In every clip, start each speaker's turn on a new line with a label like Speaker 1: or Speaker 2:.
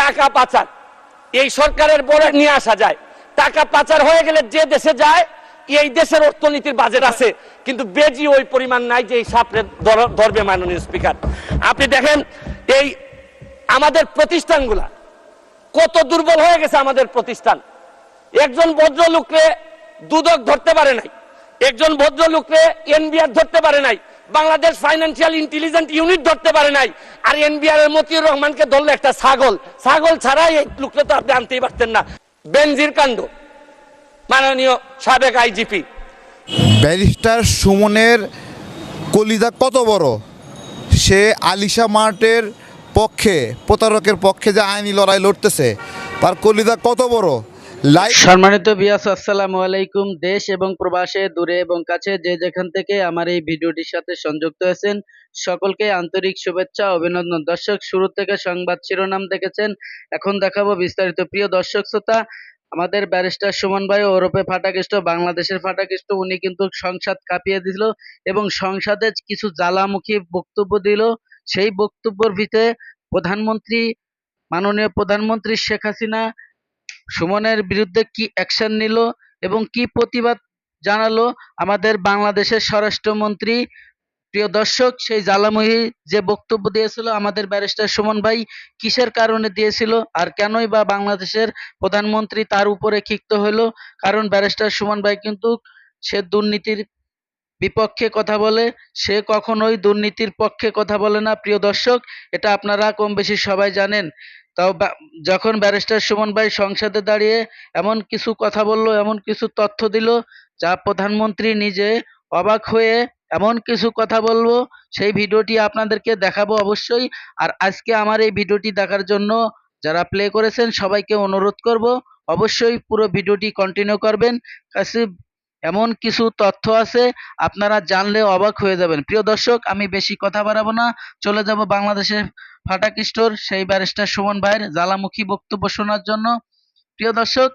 Speaker 1: টাকা পাচার। এই সরকারের বলে নিয়ে আসা যায়। টাকা পাচার হয়ে গেলে যে দেশে যায়, এই দেশের অর্থনীতির বাজেট আছে। কিন্তু বেজি ওই পরিমাণ নাই যে এই সাপড়ে ধরবে মাননীয় স্পিকার। আপনি দেখেন, এই আমাদের প্রতিষ্ঠানগুলা কত দুর্বল হয়ে গেছে আমাদের প্রতিষ্ঠান। একজন ভদ্রলোককে দুদক ধরতে পারে নাই। একজন ভদ্রলোককে এনবিআর ধরতে পারে নাই। বাংলাদেশ ফাইন্যান্সিয়াল ইন্টেলিজেন্ট ইউনিট ধরতে পারে নাই। আর এনবিআর এর মতিউর রহমানকে ধরলে একটা ছাগল। ছাগল ছাড়াই এই লোককে তো আপনি আনতেই পারতেন না। বেনজির কাণ্ড। মাননীয় সাবেক আইজিপি
Speaker 2: ব্যারিস্টার সুমনের কলিজা কত বড়? সে আলিশা মার্টের পক্ষে, প্রতারকের পক্ষে যে আইনি লড়াই লড়তেছে, তার কলিজা কত বড়?
Speaker 3: সম্মানিত বিয়াস আসসালামু আলাইকুম। দেশ এবং প্রবাসে, দূরে এবং কাছে যে যেখান থেকে আমার এই ভিডিওটির সাথে সংযুক্ত হয়েছেন সকলকে আন্তরিক শুভেচ্ছা, অভিনন্দন। দর্শক, শুরু থেকে সংবাদ শিরোনাম দেখেছেন, এখন দেখাবো বিস্তারিত। প্রিয় দর্শক, শ্রোতা, আমাদের ব্যারিস্টার সুমন ভাই ওরফে ফাটাকৃষ্ট, বাংলাদেশের ফাটাকৃষ্ট, উনি কিন্তু সংসদ কাঁপিয়ে দিল এবং সংসদে কিছু জ্বালামুখী বক্তব্য দিল। সেই বক্তব্যের ভিতরে প্রধানমন্ত্রী, মাননীয় প্রধানমন্ত্রী শেখ হাসিনা সুমনের বিরুদ্ধে কি অ্যাকশন নিল এবং কি প্রতিবাদ জানালো আমাদের বাংলাদেশের স্বরাষ্ট্রমন্ত্রী? প্রিয় দর্শক, সেই জ্বালাময়ী যে বক্তব্য দিয়েছিল আমাদের ব্যারিস্টার সুমন ভাই, কিসের কারণে দিয়েছিল আর কেনই বা বাংলাদেশের প্রধানমন্ত্রী তার উপরে ক্ষিপ্ত হলো? কারণ ব্যারিস্টার সুমন ভাই কিন্তু সে দুর্নীতির বিপক্ষে কথা বলে, সে কখনোই দুর্নীতির পক্ষে কথা বলে না। প্রিয় দর্শক, এটা আপনারা কম বেশি সবাই জানেন। তাও যখন ব্যারিস্টার সুমন ভাই সংসদে দাঁড়িয়ে এমন কিছু কথা বলল, এমন কিছু তথ্য দিল, যা প্রধানমন্ত্রী নিজে অবাক হয়ে এমন কিছু কথা বলব, সেই ভিডিওটি আপনাদেরকে দেখাবো অবশ্যই। আর আজকে আমার এই ভিডিওটি দেখার জন্য যারা প্লে করেছেন, সবাইকে অনুরোধ করব, অবশ্যই পুরো ভিডিওটি কন্টিনিউ করবেন। কাছে এমন কিছু তথ্য আছে, আপনারা জানলে অবাক হয়ে যাবেন। প্রিয় দর্শক, আমি বেশি কথা বাড়াবো না। চলে যাব বাংলাদেশের ফাটাক স্টোর, সেই ব্যারিস্টার সুমন ভাইয়ের জ্বালামুখী বক্তব্য শোনার জন্য। প্রিয় দর্শক,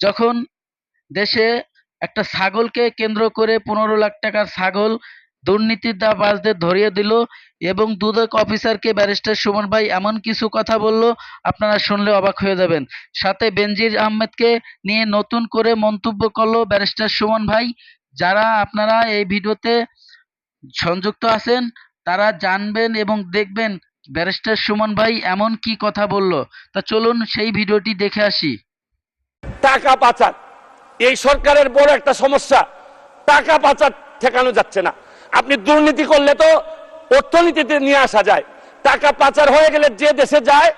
Speaker 3: যখন দেশে একটা ছাগলকে কেন্দ্র করে পনেরো লাখ টাকার ছাগল দুর্নীতির বাজদের ধরিয়ে দিল এবং দুদক অফিসারকে ব্যারিস্টার সুমন ভাই এমন কিছু কথা বলল, আপনারা শুনলে অবাক হয়ে যাবেন। সাথে বেনজির আহমেদকে নিয়ে নতুন করে মন্তব্য করল ব্যারিস্টার সুমন ভাই। যারা আপনারা এই ভিডিওতে সংযুক্ত আছেন, তারা জানবেন এবং দেখবেন ব্যারিস্টার সুমন ভাই এমন কি কথা বলল। তা চলুন সেই ভিডিওটি দেখে আসি।
Speaker 1: টাকা পাচার। এই সরকারের বড় একটা সমস্যা। টাকা পাচার ঠেকানো যাচ্ছে না। আপনি দুর্নীতি করলে তো অর্থনীতিতে নিয়ে আসা যায়। টাকা পাচার হয়ে গেলে যে দেশে যায়,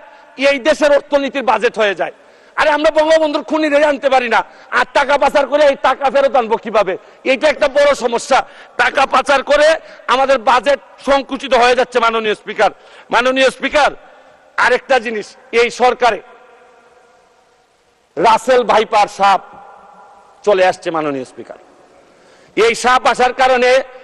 Speaker 1: এই দেশের অর্থনীতির বাজেট হয়ে যায়। আরে আমরা বঙ্গবন্ধুর খুনি রে আনতে পারি না। আর টাকা পাচার করে এই টাকা ফেরত আনব কীভাবে? এইটা একটা বড় সমস্যা। টাকা পাচার করে আমাদের বাজেট সংকুচিত হয়ে যাচ্ছে মাননীয় স্পিকার মাননীয় স্পিকার আরেকটা জিনিস, এই সরকারে রাসেল ভাইপার সাপ চলে আসছে মাননীয় স্পিকার এই সাপ আসার কারণে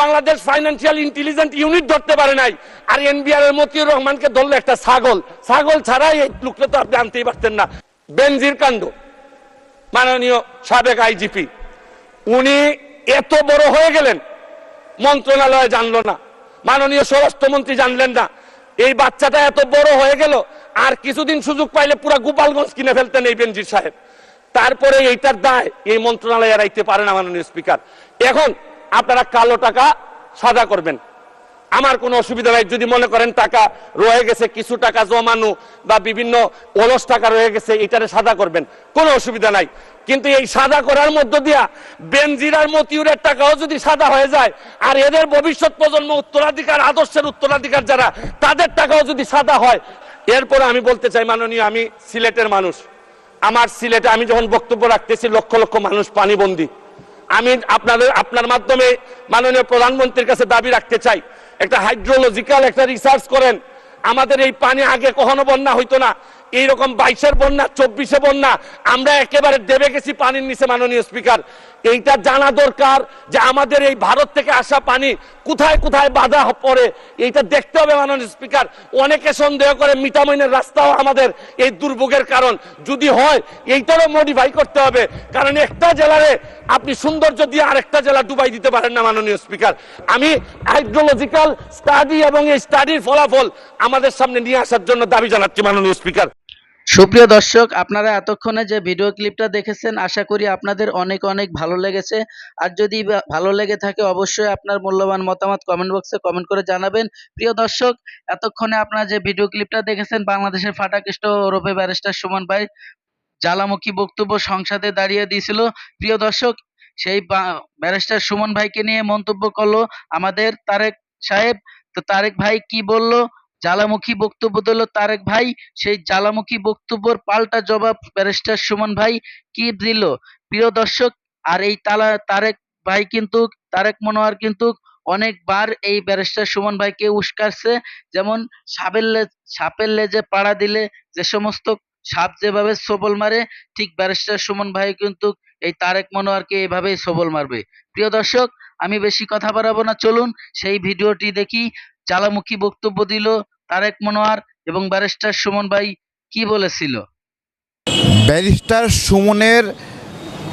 Speaker 1: বাংলাদেশ ফাইন্যান্সিয়াল ইন্টেলিজেন্ট ইউনিট ধরতে পারে নাই। আর এনবিআর মতিউর রহমানকে ধরলে একটা ছাগল। ছাগল ছাড়াই এই লোককে তো আপনি আনতেই পারতেন না। বেনজির কাণ্ড। মাননীয় সাবেক আইজিপি। উনি এত বড় হয়ে গেলেন, মন্ত্রণালয় জানলো না। মাননীয় স্বরাষ্ট্রমন্ত্রী জানলেন না। এই বাচ্চাটা এত বড় হয়ে গেল, আর কিছুদিন সুযোগ পাইলে পুরো গোপালগঞ্জ কিনে ফেলতেন এই বেনজির সাহেব। তারপরে এইটার দায় এই মন্ত্রণালয় এড়াইতে পারে না মাননীয় স্পিকার। এখন আপনারা কালো টাকা সাদা করবেন। আমার কোনো অসুবিধা নাই, যদি মনে করেন টাকা রয়ে গেছে, কিছু টাকা জমানো বা বিভিন্ন অলস টাকা রয়ে গেছে, এটারে সাদা করবেন। কোনো অসুবিধা নাই। কিন্তু এই সাদা করার মধ্য দিয়া বেনজিরার মতিউরের টাকাও যদি সাদা হয়ে যায়, আর এদের ভবিষ্যৎ প্রজন্ম উত্তরাধিকার, আদর্শের উত্তরাধিকার যারা, তাদের টাকাও যদি সাদা হয়, এরপর আমি বলতে চাই, মাননীয়, আমি সিলেটের মানুষ। আমার সিলেটে আমি যখন বক্তব্য রাখতেছি, লক্ষ লক্ষ মানুষ পানিবন্দী। আমি আপনাদের, আপনার মাধ্যমে মাননীয় প্রধানমন্ত্রীর কাছে দাবি রাখতে চাই। একটা হাইড্রোলজিক্যাল একটা রিসার্চ করেন। আমাদের এই পানি আগে কখনো বন্যা হইতো না। এইরকম বাইশের বন্যা, চব্বিশে বন্যা, আমরা একেবারে দেবে গেছি পানির নিচে মাননীয় স্পিকার। এইটা জানা দরকার যে আমাদের এই ভারত থেকে আসা পানি কোথায় কোথায় বাধা পড়ে। এইটা দেখতে হবে মাননীয় স্পিকার। অনেকে সন্দেহ করে মিটামিনের রাস্তাও আমাদের এই দুর্ভোগের কারণ। যদি হয়, এইটারও মডিফাই করতে হবে। কারণ একটা জেলারে আপনি সৌন্দর্য দিয়ে আরেকটা জেলা ডুবাই দিতে পারেন না মাননীয় স্পিকার। আমি হাইড্রোলজিক্যাল স্টাডি এবং এই স্টাডির ফলাফল আমাদের সামনে নিয়ে আসার জন্য দাবি জানাচ্ছি মাননীয় স্পিকার।
Speaker 3: সুপ্রিয় দর্শক, আপনারা এতক্ষণে যে ভিডিও ক্লিপটা দেখেছেন, আশা করি আপনাদের অনেক অনেক ভালো লেগেছে। আর যদি ভালো লেগে থাকে, অবশ্যই আপনার মূল্যবান মতামত কমেন্ট বক্সে কমেন্ট করে জানাবেন। প্রিয় দর্শক, এতক্ষণে আপনারা যে ভিডিও ক্লিপটা দেখেছেন, বাংলাদেশের ফাটাকৃষ্ট ওরফে ব্যারিস্টার সুমন ভাই জ্বালামুখী বক্তব্য সংসদে দাঁড়িয়ে দিয়েছিল। প্রিয় দর্শক, সেই ব্যারিস্টার সুমন ভাইকে নিয়ে মন্তব্য করল আমাদের তারেক সাহেব। তো তারেক ভাই কি বলল? জ্বালামুখী বক্তব্য দিল তারেক ভাই। সেই জ্বালামুখী বক্তব্যের পাল্টা জবাব ব্যারিস্টার সুমন ভাই কি দিল? প্রিয় দর্শক, আর এই তালা, তারেক ভাই কিন্তু, তারেক মনোয়ার কিন্তু অনেকবার এই ব্যারিস্টার সুমন ভাইকে উস্কাচ্ছে। যেমন সাপের সাপের লেজে পাড়া দিলে যে সমস্ত সাপ যেভাবে সবল মারে, ঠিক ব্যারিস্টার সুমন ভাই কিন্তু এই তারেক মনোয়ারকে এভাবেই সবল মারবে। প্রিয় দর্শক, আমি বেশি কথা বাড়াবো না। চলুন সেই ভিডিওটি দেখি। জ্বালামুখী বক্তব্য দিল তারেক মনোয়ার এবং ব্যারিস্টার সুমন ভাই কি বলেছিল?
Speaker 2: ব্যারিস্টার সুমনের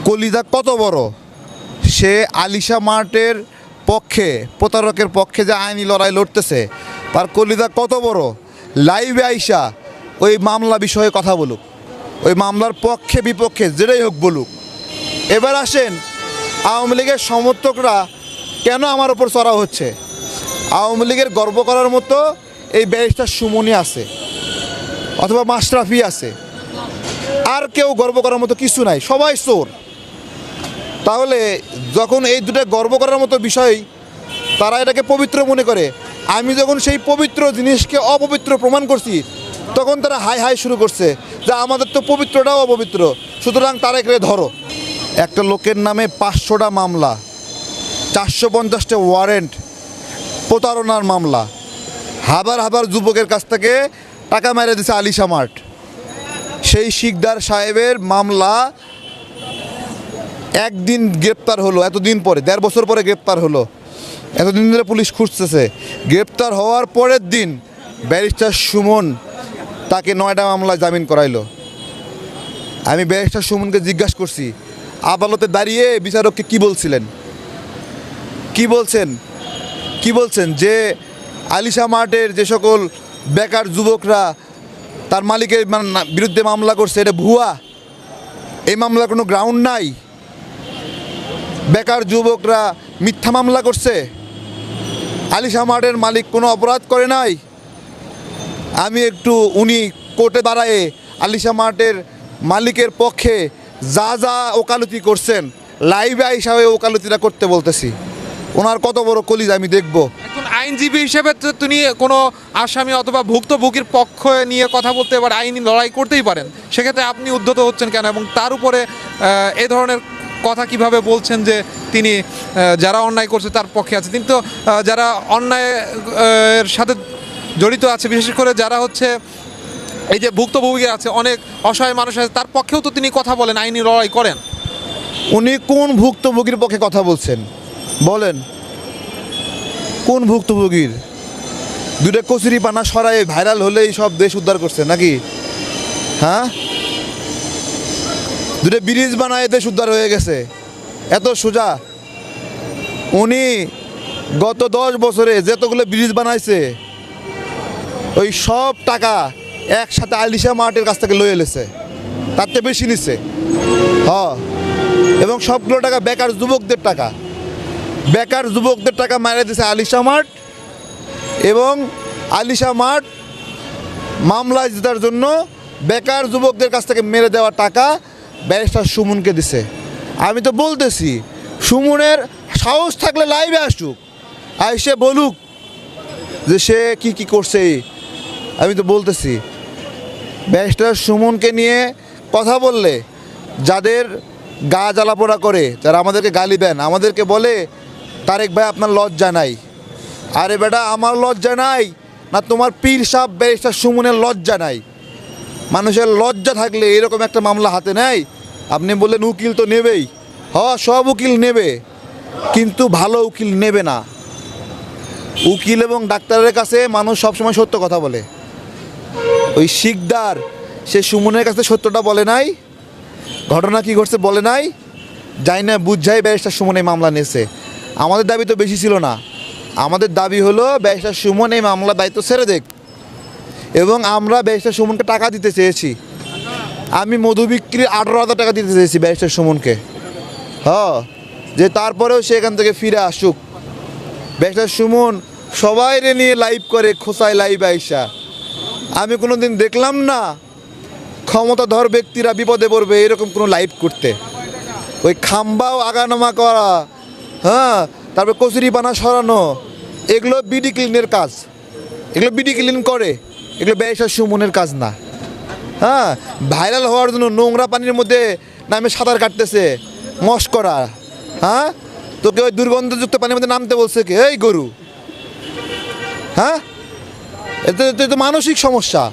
Speaker 2: কলিজা কত বড়? সে আলিশা মার্টের পক্ষে, প্রতারকের পক্ষে যে আইনি লড়াই লড়তেছে, তার কলিজা কত বড়? লাইভে আইসা ওই মামলা বিষয়ে কথা বলুক। ওই মামলার পক্ষে, বিপক্ষে, যেটাই হোক বলুক। এবার আসেন, আওয়ামী লীগের সমর্থকরা কেন আমার ওপর চড়া হচ্ছে? আওয়ামী লীগের গর্ব করার মতো এই ব্যারিস্টার সুমনি আছে, অথবা মাশরাফি আছে। আর কেউ গর্ব করার মতো কিছু নাই, সবাই চোর। তাহলে যখন এই দুটো গর্ব করার মতো বিষয়, তারা এটাকে পবিত্র মনে করে। আমি যখন সেই পবিত্র জিনিসকে অপবিত্র প্রমাণ করছি, তখন তারা হাই হাই শুরু করছে যে আমাদের তো পবিত্রটাও অপবিত্র, সুতরাং তারা এখানে ধরো। একটা লোকের নামে পাঁচশোটা মামলা, চারশো পঞ্চাশটা ওয়ারেন্ট প্রতারণার মামলা। হাজার হাবার যুবকের কাছ থেকে টাকা মেরে দিছে আলিশা মার্ট সেই শিকদার সাহেবের মামলা একদিন গ্রেপ্তার হলো, এতদিন পরে, দেড় বছর পরে গ্রেপ্তার হলো। এতদিন ধরে পুলিশ খুঁজতেছে। গ্রেপ্তার হওয়ার পরের দিন ব্যারিস্টার সুমন তাকে নয়টা মামলায় জামিন করাইলো। আমি ব্যারিস্টার সুমনকে জিজ্ঞাসা করছি, আদালতে দাঁড়িয়ে বিচারককে কি বলছিলেন? কি বলছেন? কি বলছেন যে আলিশা মার্টের যে সকল বেকার যুবকরা, তার মালিকের বিরুদ্ধে মামলা করছে, এটা ভুয়া। এই মামলার কোনো গ্রাউন্ড নাই। বেকার যুবকরা মিথ্যা মামলা করছে। আলিশা মার্টের মালিক কোনো অপরাধ করে নাই। আমি একটু উনি কোর্টে দাঁড়ায়ে আলিশা মার্টের মালিকের পক্ষে যা যা ওকালতি করছেন, লাইভে হয়ে ওকালতিটা করতে বলতেছি। ওনার কত বড় কলিজ আমি দেখব।
Speaker 4: আইনজীবী হিসেবে তিনি কোনো আসামি অথবা ভুক্তভোগীর পক্ষ নিয়ে কথা বলতে এবার আইনি লড়াই করতেই পারেন। সেক্ষেত্রে আপনি উদ্ধত হচ্ছেন কেন এবং তার উপরে এ ধরনের কথা কীভাবে বলছেন যে তিনি যারা অন্যায় করছে তার পক্ষে আছে? কিন্তু যারা অন্যায় এর সাথে জড়িত আছে, বিশেষ করে যারা হচ্ছে এই যে ভুক্তভোগী আছে, অনেক অসহায় মানুষ আছে, তার পক্ষেও তো তিনি কথা বলেন, আইনি লড়াই করেন।
Speaker 2: উনি কোন ভুক্তভোগীর পক্ষে কথা বলছেন? বলেন। কোন ভুক্তভোগীর? দুটো কচুরি পানা সরাই ভাইরাল হলেই সব দেশ উদ্ধার করছে, নাকি? হ্যাঁ? দুটো ব্রিজ বানায় দেশ উদ্ধার হয়ে গেছে। এত সোজা। উনি গত দশ বছরে যতগুলো ব্রিজ বানাইছে, ওই সব টাকা একসাথে আলিশা মার্টের কাছ থেকে লয়ে এলেছে তার চেয়ে বেশি নিচ্ছে হ। এবং সবগুলো টাকা বেকার যুবকদের টাকা। বেকার যুবকদের টাকা মারা দিছে আলিশা মার্ট এবং আলিশা মার্ট মামলা জেতার জন্য বেকার যুবকদের কাছ থেকে মেরে দেওয়া টাকা ব্যারিস্টার সুমনকে দিছে। আমি তো বলতেছি, সুমনের সাহস থাকলে লাইভে আসুক, আর আইসে বলুক যে সে কি কি করছে। আমি তো বলতেছি, ব্যারিস্টার সুমনকে নিয়ে কথা বললে যাদের গা জ্বালাপোড়া করে, যারা আমাদেরকে গালি দেন, আমাদেরকে বলে তারেক ভাই, আপনার লজ্জা নাই। আরে বেটা, আমার লজ্জা নাই, না তোমার পীর সাহ ব্যারিস্টার সুমনের লজ্জা নাই। মানুষের লজ্জা থাকলে এরকম একটা মামলা হাতে নেয়। আপনি বললেন উকিল তো নেবেই। হ, সব উকিল নেবে, কিন্তু ভালো উকিল নেবে না। উকিল এবং ডাক্তারের কাছে মানুষ সবসময় সত্য কথা বলে। ওই শিকদার, সে সুমনের কাছে সত্যটা বলে নাই। ঘটনা কি ঘটছে বলে নাই? যাই না বুঝাই ব্যারিস্টার সুমন মামলা নিয়েছে। আমাদের দাবি তো বেশি ছিল না। আমাদের দাবি হলো, ব্যারিস্টার সুমন এই মামলার দায়িত্ব ছেড়ে দেখ এবং আমরা ব্যারিস্টার সুমনকে টাকা দিতে চেয়েছি। আমি মধু বিক্রি আঠারো হাজার টাকা দিতে চেয়েছি ব্যারিস্টার সুমনকে। হ্যাঁ যে তারপরেও সে এখান থেকে ফিরে আসুক। ব্যারিস্টার সুমন সবাই রে নিয়ে লাইভ করে, খোসায় লাইভ আইসা। আমি কোনো দিন দেখলাম না, ক্ষমতাধর ব্যক্তিরা বিপদে পড়বে এরকম কোনো লাইভ করতে। ওই খাম্বাও আগানামা করা হ্যাঁ তারপর কচুরি বানা, সরানো। এগুলো বিডি ক্লিনের কাজ। এগুলো বিডি ক্লিন করে। এগুলো ব্যবসা সুমনের কাজ না। হ্যাঁ ভাইরাল হওয়ার জন্য নোংরা পানির মধ্যে নামে সাঁতার কাটতেছে, মশ করা। হ্যাঁ তোকে ওই দুর্গন্ধযুক্ত পানির মধ্যে নামতে বলছে কি? এই গরু। হ্যাঁ এতে তো মানসিক সমস্যা।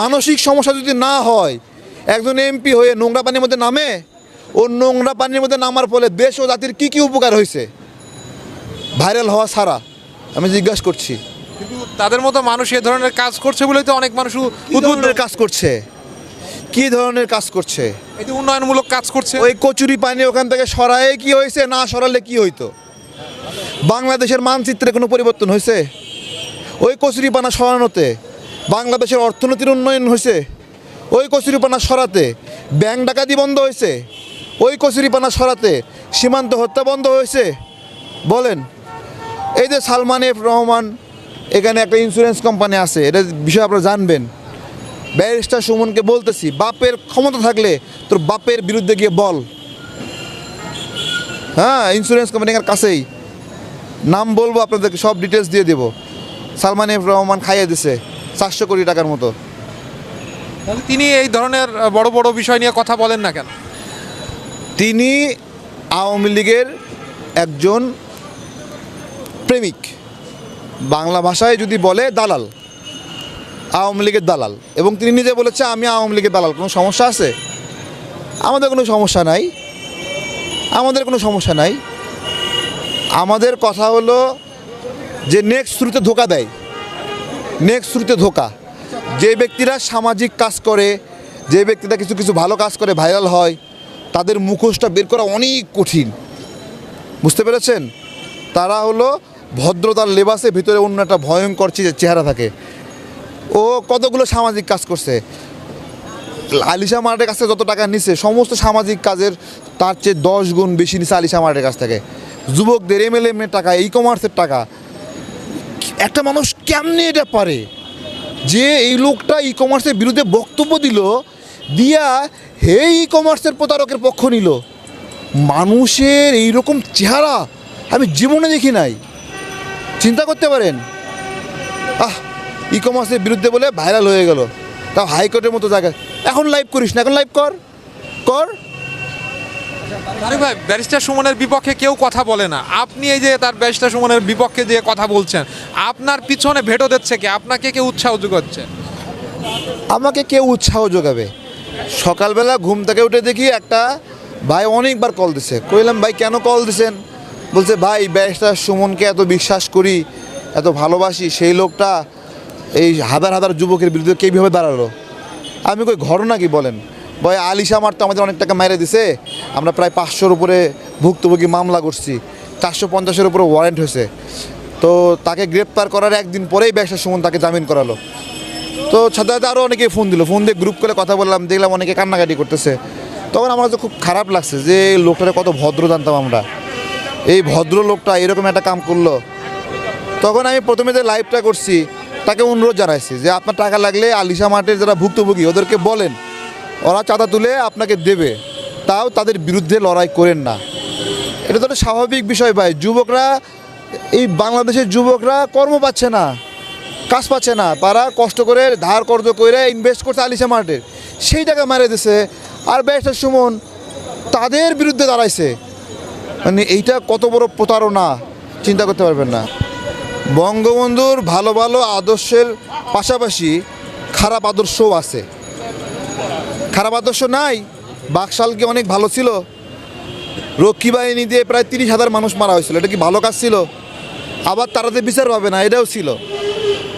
Speaker 2: মানসিক সমস্যা যদি না হয়, একজন এমপি হয়ে নোংরা পানির মধ্যে নামে ও নোংরা পানির মধ্যে নামার ফলে দেশ ও জাতির কী কী উপকার হয়েছে? ভাইরাল হওয়া ছাড়া আমি জিজ্ঞাসা করছি।
Speaker 4: কিন্তু তাদের মতো মানুষ এ ধরনের কাজ করছে বলেই তো অনেক মানুষ উ-
Speaker 2: কি
Speaker 4: উদ্বুদ্ধ।
Speaker 2: ধরনের কাজ করছে? কি ধরনের কাজ করছে?
Speaker 4: এই যে উন্নয়নমূলক কাজ করছে।
Speaker 2: ওই কচুরি পানি ওখান থেকে সরায়ে কি হয়েছে না সরালে কি হইতো? বাংলাদেশের মানচিত্রে কোনো পরিবর্তন হয়েছে? ওই কচুরি পানা সরানোতে বাংলাদেশের অর্থনীতির উন্নয়ন হয়েছে? ওই কচুরি পানা সরাতে ব্যাংক ডাকাতি বন্ধ হয়েছে? ওই কচুরি পানা সরাতে সীমান্ত হত্যা বন্ধ হয়েছে। বলেন, এই যে সালমান এফ রহমান, এখানে একটা ইন্স্যুরেন্স কোম্পানি আছে, এটা বিষয়ে আপনারা জানবেন। ব্যারিস্টার সুমনকে বলতেছি, বাপের ক্ষমতা থাকলে তোর বাপের বিরুদ্ধে গিয়ে বল। হ্যাঁ ইন্স্যুরেন্স কোম্পানির কাছেই। নাম বলব, আপনাদেরকে সব ডিটেলস দিয়ে দেবো। সালমান এফ রহমান খাইয়ে দিছে, চারশো কোটি টাকার মতো।
Speaker 4: তিনি এই ধরনের বড় বড় বিষয় নিয়ে কথা বলেন না কেন?
Speaker 2: তিনি আওয়ামী লীগের একজন প্রেমিক। বাংলা ভাষায় যদি বলে দালাল, আওয়ামী লীগের দালাল। এবং তিনি নিজে বলেছে, আমি আওয়ামী লীগের দালাল, কোনো সমস্যা আছে? আমাদের কোনো সমস্যা নাই। আমাদের কোনো সমস্যা নাই। আমাদের কথা হলো যে নেক্সট শুরুতে ধোকা দেয়। নেক্সট শুরুতে ধোকা। যে ব্যক্তিরা সামাজিক কাজ করে, যে ব্যক্তিরা কিছু কিছু ভালো কাজ করে ভাইরাল হয় তাদের মুখোশটা বের করা অনেক কঠিন। বুঝতে পেরেছেন? তারা হলো ভদ্রতার লেবাসে ভিতরে অন্য একটা ভয়ঙ্কর চেহারা থাকে। ও কতগুলো সামাজিক কাজ করছে? আলিশা মার্টের কাছ থেকে যত টাকা নিছে, সমস্ত সামাজিক কাজের তার চেয়ে দশ গুণ বেশি নিছে আলিশা মার্টের কাছ থেকে। যুবকদের এম এল এম এর টাকা ই কমার্সের টাকা। একটা মানুষ কেমনে এটা পারে? যে এই লোকটা ই কমার্সের বিরুদ্ধে বক্তব্য দিল দিয়া হে ই কমার্সের প্রতারকের পক্ষ নিল। মানুষের এই রকম চেহারা আমি জীবনে দেখি নাই। চিন্তা করতে পারেন। আহ ই কমার্সের বিরুদ্ধে বলে ভাইরাল হয়ে গেল। তাও হাইকোর্টের মতো জায়গায়। এখন লাইভ করিস না এখন লাইভ কর। কর।
Speaker 4: আরে ভাই ব্যারিস্টার সুমনের বিপক্ষে কেউ কথা বলে না। আপনি এই যে তার ব্যারিস্টার সুমনের বিপক্ষে যে কথা বলছেন আপনার পিছনে ভেটো দিচ্ছে কি? আপনাকে কেউ উৎসাহ যোগাচ্ছে?
Speaker 2: আমাকে কেউ উৎসাহ যোগাবে? সকালবেলা ঘুম থেকে উঠে দেখি একটা ভাই অনেকবার কল দিছে। কইলাম, ভাই, কেন কল দিছেন? বলছে, ভাই ব্যারিস্টার সুমনকে এত বিশ্বাস করি, এত ভালোবাসি, সেই লোকটা এই হাজার হাজার যুবকের বিরুদ্ধে কীভাবে দাঁড়াল? আমি কই, ঘটনা কি বলেন? ভাই, আলিশা আমার তো আমাদের অনেক টাকা মেরে দিছে। আমরা প্রায় পাঁচশোর উপরে ভুক্তভোগী মামলা করছি। চারশো পঞ্চাশের উপরে ওয়ারেন্ট হয়েছে। তো তাকে গ্রেপ্তার করার একদিন পরেই ব্যবসা সুমন তাকে জামিন করালো। তো সাথে আরও অনেকে ফোন দিল। ফোন দিয়ে গ্রুপ করে কথা বললাম, দেখলাম অনেকে কান্নাকাটি করতেছে। তখন আমার কাছে খুব খারাপ লাগছে যে এই লোকটারে কত ভদ্র জানতাম আমরা। এই ভদ্র লোকটা এরকম একটা কাম করল। তখন আমি প্রথমে যে লাইভটা করছি, তাকে অনুরোধ জানাইছি যে আপনার টাকা লাগলে আলিশা মাঠের যারা ভুক্তভোগী, ওদেরকে বলেন। ওরা চাঁদা তুলে আপনাকে দেবে। তাও তাদের বিরুদ্ধে লড়াই করেন না। এটা তো একটা স্বাভাবিক বিষয় ভাই। যুবকরা, এই বাংলাদেশের যুবকরা কর্ম পাচ্ছে না। কাজ পাচ্ছে না। তারা কষ্ট করে ধার কর্জ করে ইনভেস্ট করছে আলিশা মার্টের সেই টাকা মারে দিছে। আর ব্যবসার সুমন, তাদের বিরুদ্ধে দাঁড়াইছে। মানে এইটা কত বড় প্রতারণা, চিন্তা করতে পারবেন না। বঙ্গবন্ধুর ভালো ভালো আদর্শের পাশাপাশি খারাপ আদর্শও আছে। খারাপ আদর্শ নাই। বাকশাল কি অনেক ভালো ছিল? রক্ষী বাহিনী দিয়ে প্রায় তিরিশ হাজার মানুষ মারা হয়েছিল। এটা কি ভালো কাজ ছিল? আবার তারা তারাতে বিচার পাবে না, এটাও ছিল।